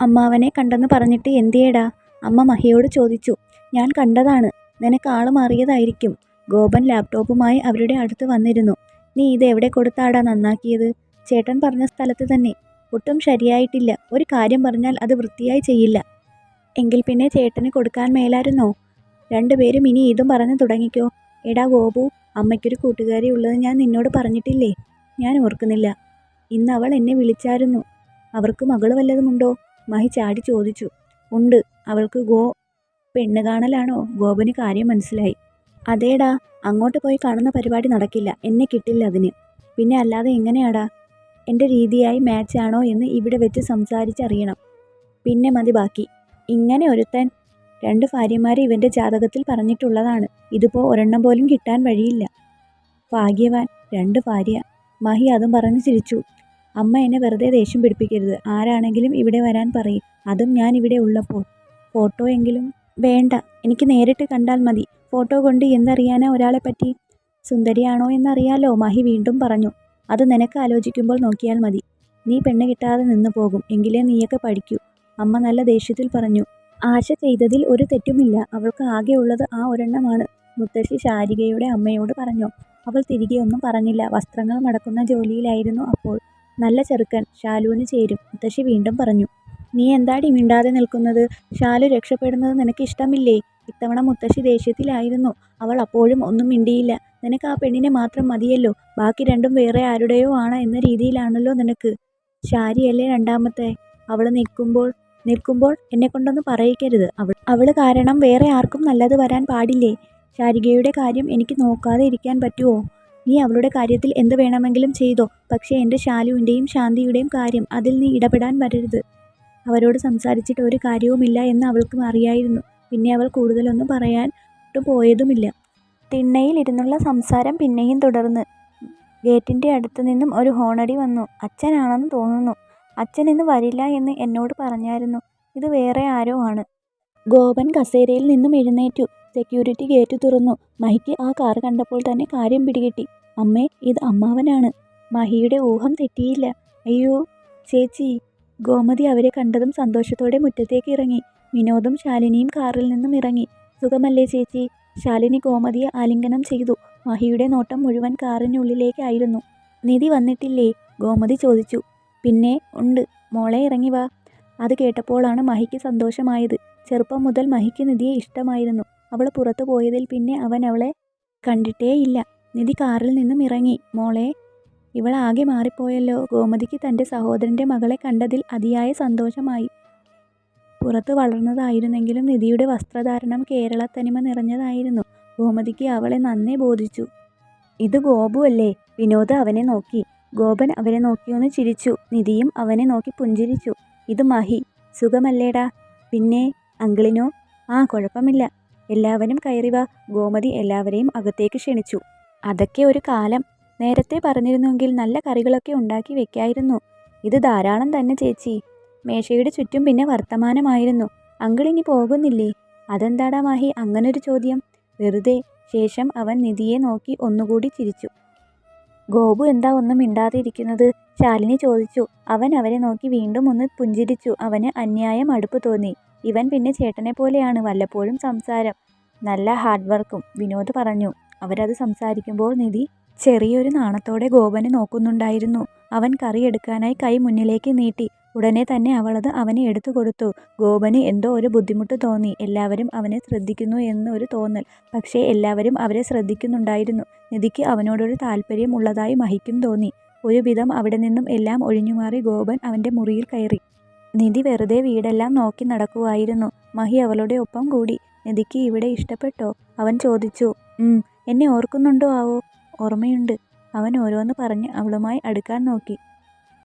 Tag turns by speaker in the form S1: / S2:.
S1: അമ്മാവനെ കണ്ടെന്ന് പറഞ്ഞിട്ട് എന്തിയേടാ? അമ്മ മഹിയോട് ചോദിച്ചു. ഞാൻ കണ്ടതാണ്. നിനക്ക് ആൾ മാറിയതായിരിക്കും. ഗോപൻ ലാപ്ടോപ്പുമായി അവരുടെ അടുത്ത് വന്നിരുന്നു. നീ ഇത് എവിടെ കൊടുത്താടാ നന്നാക്കിയത്? ചേട്ടൻ പറഞ്ഞ സ്ഥലത്ത് തന്നെ. ഒട്ടും ശരിയായിട്ടില്ല. ഒരു കാര്യം പറഞ്ഞാൽ അത് വൃത്തിയായി ചെയ്യില്ല. എങ്കിൽ പിന്നെ ചേട്ടന് കൊടുക്കാൻ മേലായിരുന്നോ? രണ്ടുപേരും ഇനി ഇതും പറഞ്ഞു തുടങ്ങിക്കോ. എടാ ഗോപു അമ്മയ്ക്കൊരു കൂട്ടുകാരി ഉള്ളത് ഞാൻ നിന്നോട് പറഞ്ഞിട്ടില്ലേ? ഞാൻ ഓർക്കുന്നില്ല. ഇന്ന് അവൾ എന്നെ വിളിച്ചായിരുന്നു. അവർക്ക് മകൾ വല്ലതുമുണ്ടോ? മഹി ചാടി ചോദിച്ചു. ഉണ്ട്. അവൾക്ക് ഗോ പെണ്ണ് കാണലാണോ? ഗോപന് കാര്യം മനസ്സിലായി. അതേടാ. അങ്ങോട്ട് പോയി കാണുന്ന പരിപാടി നടക്കില്ല. എന്നെ കിട്ടില്ല അതിന്. പിന്നെ അല്ലാതെ എങ്ങനെയാടാ? എന്റെ രീതിയായി ആണോ എന്ന് ഇവിടെ വെച്ച് സംസാരിച്ചറിയണം. പിന്നെ മതി ബാക്കി. ഇങ്ങനെ ഒരുത്തൻ രണ്ട് ഭാര്യമാരെ ഇവന്റെ ജാതകത്തിൽ പറഞ്ഞിട്ടുള്ളതാണ്. ഇതിപ്പോൾ ഒരെണ്ണം പോലും കിട്ടാൻ വഴിയില്ല. ഭാഗ്യവാൻ രണ്ട് ഭാര്യ. മഹി അതും പറഞ്ഞ് ചിരിച്ചു. അമ്മ എന്നെ വെറുതെ ദേഷ്യം പിടിപ്പിക്കരുത്. ആരാണെങ്കിലും ഇവിടെ വരാൻ പറയും. അതും ഞാൻ ഇവിടെ ഉള്ളപ്പോൾ. ഫോട്ടോ എങ്കിലും വേണ്ട. എനിക്ക് നേരിട്ട് കണ്ടാൽ മതി. ഫോട്ടോ കൊണ്ട് എന്തറിയാനാ ഒരാളെ പറ്റി? സുന്ദരിയാണോ എന്നറിയാലോ? മഹി വീണ്ടും പറഞ്ഞു. അത് നിനക്ക് ആലോചിക്കുമ്പോൾ നോക്കിയാൽ മതി. നീ പെണ്ണ് കിട്ടാതെ നിന്നു പോകും. എങ്കിലേ നീയൊക്കെ പഠിക്കൂ. അമ്മ നല്ല ദേഷ്യത്തിൽ പറഞ്ഞു. ആശ ചെയ്തതിൽ ഒരു തെറ്റുമില്ല. അവൾക്ക് ആകെ ഉള്ളത് ആ ഒരെണ്ണമാണ്. മുത്തശ്ശി ശാരികയുടെ അമ്മയോട് പറഞ്ഞു. അവൾ തിരികെ ഒന്നും പറഞ്ഞില്ല. വസ്ത്രങ്ങൾ മടക്കുന്ന ജോലിയിലായിരുന്നു അപ്പോൾ. നല്ല ചെറുക്കൻ ശാലുവിന് ചേരും. മുത്തശ്ശി വീണ്ടും പറഞ്ഞു നീ എന്താടി മിണ്ടാതെ നിൽക്കുന്നത്? ശാലു രക്ഷപ്പെടുന്നത് നിനക്ക് ഇഷ്ടമില്ലേ? ഇത്തവണ മുത്തശ്ശി ദേഷ്യത്തിലായിരുന്നു. അവൾ അപ്പോഴും ഒന്നും മിണ്ടിയില്ല. നിനക്ക് ആ പെണ്ണിനെ മാത്രം മതിയല്ലോ. ബാക്കി രണ്ടും വേറെ ആരുടെയോ ആണ് എന്ന രീതിയിലാണല്ലോ നിനക്ക്. ശാരിയല്ലേ രണ്ടാമത്തെ അവൾ നിൽക്കുമ്പോൾ നിൽക്കുമ്പോൾ എന്നെ കൊണ്ടൊന്ന് പറയിക്കരുത്. അവൾ അവൾ കാരണം വേറെ ആർക്കും നല്ലത് വരാൻ പാടില്ലേ? ശാരികയുടെ കാര്യം എനിക്ക് നോക്കാതെ ഇരിക്കാൻ പറ്റുമോ നീ അവളുടെ കാര്യത്തിൽ എന്ത് വേണമെങ്കിലും ചെയ്തോ. പക്ഷേ എന്റെ ശാലുവിന്റെയും ശാന്തിയുടെയും കാര്യം അതിൽ നീ ഇടപെടാൻ വരരുത്. അവരോട് സംസാരിച്ചിട്ട് ഒരു കാര്യവുമില്ല എന്ന് അവൾക്കും അറിയായിരുന്നു. പിന്നെ അവൾ കൂടുതലൊന്നും പറയാൻ ഒട്ടും പോയതുമില്ല. തിണ്ണയിൽ ഇരുന്നുള്ള സംസാരം പിന്നെയും തുടർന്ന്. ഗേറ്റിന്റെ അടുത്തു നിന്നും ഒരു ഹോണടി വന്നു. അച്ഛനാണെന്ന് തോന്നുന്നു. അച്ഛൻ ഇന്ന് വരില്ല എന്ന് എന്നോട് പറഞ്ഞായിരുന്നു. ഇത് വേറെ ആരോ ആണ്. ഗോപൻ കസേരയിൽ നിന്നും എഴുന്നേറ്റു. സെക്യൂരിറ്റി ഗേറ്റ് തുറന്നു. മഹിക്ക് ആ കാർ കണ്ടപ്പോൾ തന്നെ കാര്യം പിടികിട്ടി. അമ്മേ ഇത് അമ്മാവനാണ്. മഹിയുടെ ഊഹം തെറ്റിയില്ല. അയ്യോ ചേച്ചി. ഗോമതി അവരെ കണ്ടതും സന്തോഷത്തോടെ മുറ്റത്തേക്ക് ഇറങ്ങി. വിനോദും ശാലിനിയും കാറിൽ നിന്നും ഇറങ്ങി. സുഖമല്ലേ ചേച്ചി? ശാലിനി ഗോമതിയെ ആലിംഗനം ചെയ്തു. മഹിയുടെ നോട്ടം മുഴുവൻ കാറിനുള്ളിലേക്കായിരുന്നു നിധി വന്നിട്ടില്ലേ? ഗോമതി ചോദിച്ചു. പിന്നെ ഉണ്ട്. മോളെ ഇറങ്ങി വാ. അത് കേട്ടപ്പോഴാണ് മഹിക്ക് സന്തോഷമായത്. ചെറുപ്പം മുതൽ മഹിക്ക് നിധിയെ ഇഷ്ടമായിരുന്നു. അവൾ പുറത്തു പോയതിൽ പിന്നെ അവൻ അവളെ കണ്ടിട്ടേയില്ല. നിധി കാറിൽ നിന്നും ഇറങ്ങി. മോളെ ഇവളാകെ മാറിപ്പോയല്ലോ. ഗോമതിക്ക് തന്റെ സഹോദരന്റെ മകളെ കണ്ടതിൽ അതിയായ സന്തോഷമായി. പുറത്ത് വളർന്നതായിരുന്നെങ്കിലും നിധിയുടെ വസ്ത്രധാരണം കേരള തനിമ നിറഞ്ഞതായിരുന്നു. ഗോമതിക്ക് അവളെ നന്നേ ബോധിച്ചു. ഇത് ഗോപു അല്ലേ? വിനോദ് അവനെ നോക്കി. ഗോപൻ അവനെ നോക്കിയൊന്ന് ചിരിച്ചു. നിധിയും അവനെ നോക്കി പുഞ്ചിരിച്ചു. ഇത് മഹി. സുഖമല്ലേടാ? പിന്നെ അങ്കിളിനോ? ആ കുഴപ്പമില്ല. എല്ലാവരും കയറി വാ. ഗോമതി എല്ലാവരെയും അകത്തേക്ക് ക്ഷണിച്ചു. അതൊക്കെ ഒരു കാലം. നേരത്തെ പറഞ്ഞിരുന്നുവെങ്കിൽ നല്ല കറികളൊക്കെ ഉണ്ടാക്കി വെക്കായിരുന്നു. ഇത് ധാരാളം തന്നെ ചേച്ചി. മേശയുടെ ചുറ്റും പിന്നെ വർത്തമാനമായിരുന്നു. അങ്കിളിനി പോകുന്നില്ലേ? അതെന്താടാ മാഹി അങ്ങനൊരു ചോദ്യം. വെറുതെ ശേഷം അവൻ നിധിയെ നോക്കി ഒന്നുകൂടി ചിരിച്ചു. ഗോപു എന്താ ഒന്നും മിണ്ടാതെ ഇരിക്കുന്നത് ശാലിനി ചോദിച്ചു. അവൻ അവരെ നോക്കി വീണ്ടും ഒന്ന് പുഞ്ചിരിച്ചു. അവന് അന്യായം അടുപ്പ് തോന്നി. ഇവൻ പിന്നെ ചേട്ടനെ പോലെയാണ് വല്ലപ്പോഴും സംസാരം. നല്ല ഹാർഡ് വർക്കും വിനോദ് പറഞ്ഞു. അവരത് സംസാരിക്കുമ്പോൾ നിധി ചെറിയൊരു നാണത്തോടെ ഗോപനെ നോക്കുന്നുണ്ടായിരുന്നു. അവൻ കറി എടുക്കാനായി കൈ മുന്നിലേക്ക് നീട്ടി. ഉടനെ തന്നെ അവളത് അവനെ എടുത്തു കൊടുത്തു. ഗോപന് എന്തോ ഒരു ബുദ്ധിമുട്ട് തോന്നി. എല്ലാവരും അവനെ ശ്രദ്ധിക്കുന്നു എന്നൊരു തോന്നൽ. പക്ഷേ എല്ലാവരും അവരെ ശ്രദ്ധിക്കുന്നുണ്ടായിരുന്നു. നിധിക്ക് അവനോടൊരു താല്പര്യം ഉള്ളതായി മഹിക്കും തോന്നി. ഒരുവിധം അവിടെ നിന്നും എല്ലാം ഒഴിഞ്ഞുമാറി ഗോപൻ അവന്റെ മുറിയിൽ കയറി. നിധി വെറുതെ വീടെല്ലാം നോക്കി നടക്കുവായിരുന്നു. മഹി അവളുടെ ഒപ്പം കൂടി. നിധിക്ക് ഇവിടെ ഇഷ്ടപ്പെട്ടോ? അവൻ ചോദിച്ചു. എന്നെ ഓർക്കുന്നുണ്ടോ ആവോ? ഓർമ്മയുണ്ട്. അവൻ ഓരോന്ന് പറഞ്ഞ് അവളുമായി അടുക്കാൻ നോക്കി.